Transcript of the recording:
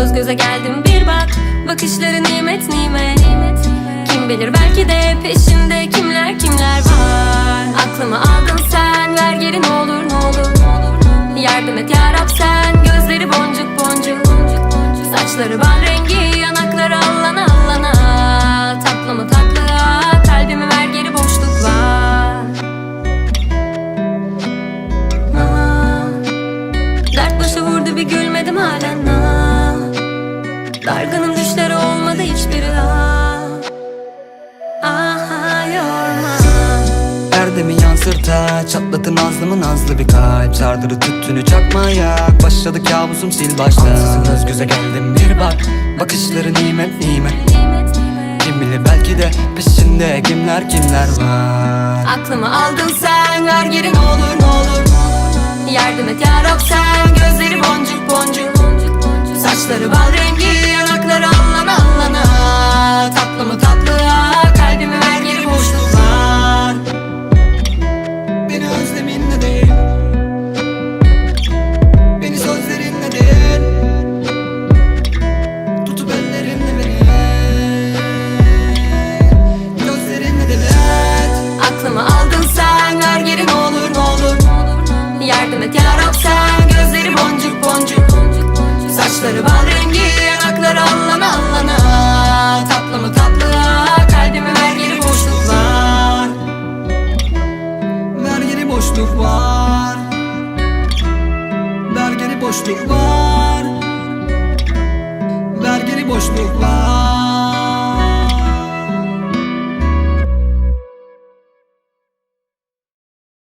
Göz göze geldim. Bir bak Bakışları nimet nimet. Kim bilir belki de peşinde kimler kimler var. Aklımı aldın sen ver geri ne olur ne olur Yardım et yarab sen Gözleri boncuk boncuk. Saçları bal rengi yanakları allana allana. Tatlı mı tatlı ah, kalbimi ver geri boşluk var Ah, Dert başı vurdu bir gülmedim halen. Dargınım düşleri olmadı hiçbiri ah. Aha yorma. Erdemi yansırta Çatlatın nazlımı nazlı bir kalp. Sardırı tüttünü çakmaya Başladı kabusum sil baştan. Ansızın göz göze geldim bir bak. Bakışları Nimet nimet. Kim bilir belki de peşinde kimler kimler var. Aklımı aldın sen ver geri ne olur ne olur. Yardım et yarab sen Gözleri boncuk boncuk Saçları bal rengi yanakları allana allana. Tatlı mı tatlı kalbimi ver geri boşluk var Vergili boşluk var Vergili boşluk var Vergili boşluk var